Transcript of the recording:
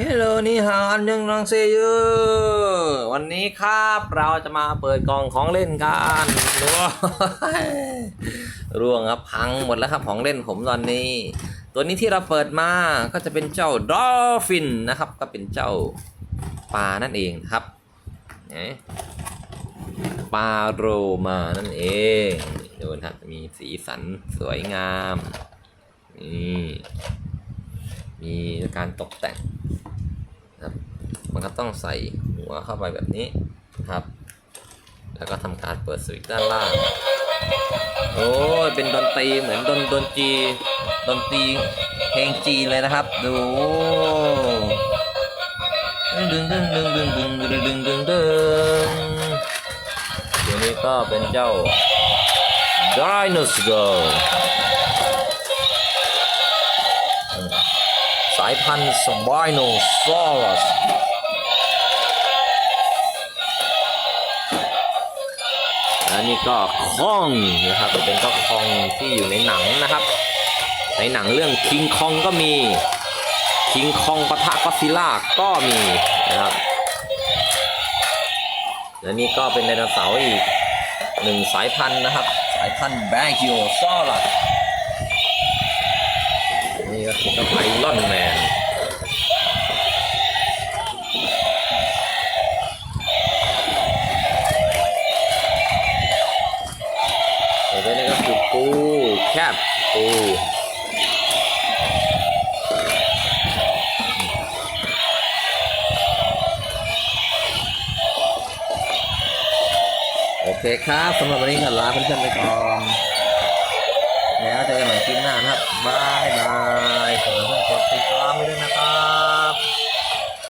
เฮลโลนี่ฮาอันยังนองเซยวันนี้ครับเราจะมาเปิดกล่องของเล่นกันว้าวร่วงครับพังหมดแล้วครับของเล่นผมตอนนี้ ตัวนี้ที่เราเปิดมาก็จะเป็นเจ้าดอฟฟินนะครับ ก็เป็นเจ้าปลานั่นเองครับนะปลาโรมานั่นเองดูนะครับมีสีสันสวยงามนี่มีการตกแต่ง มันก็ต้องใส่หัวเข้าไปแบบนี้ครับ แล้วก็ทำการเปิดสวิตช์ด้านล่าง โอ้ยเป็นดนตรีเหมือนดนดนตรีดนตรีเพลงจีนเลยนะครับ ดูดึงดึงดึงดึงดึงดึงดึงดึงดึงดึงตัวนี้ก็เป็นเจ้า Dinosaur สายพันธุ์สวายโนซอรัส และนี่ก็คองนะครับ เป็นก็คองที่อยู่ในหนังนะครับ ในหนังเรื่องคิงคองก็มีคิงคองปะทะก็ซิล่าก็มีนะครับ และนี่ก็เป็นไดโนเสาร์อีกหนึ่งสายพันธุ์นะครับ สายพันธุ์แบงกิโอซอรัสนี่ก็คือไอรอนแมน ปูแคบปูโอเคครับสำหรับวันนี้ขอลาเพื่อนๆไปก่อนแล้วเจอกันใหม่คลิปหน้านะครับบายบายขอให้กดติดตามด้วยนะครับ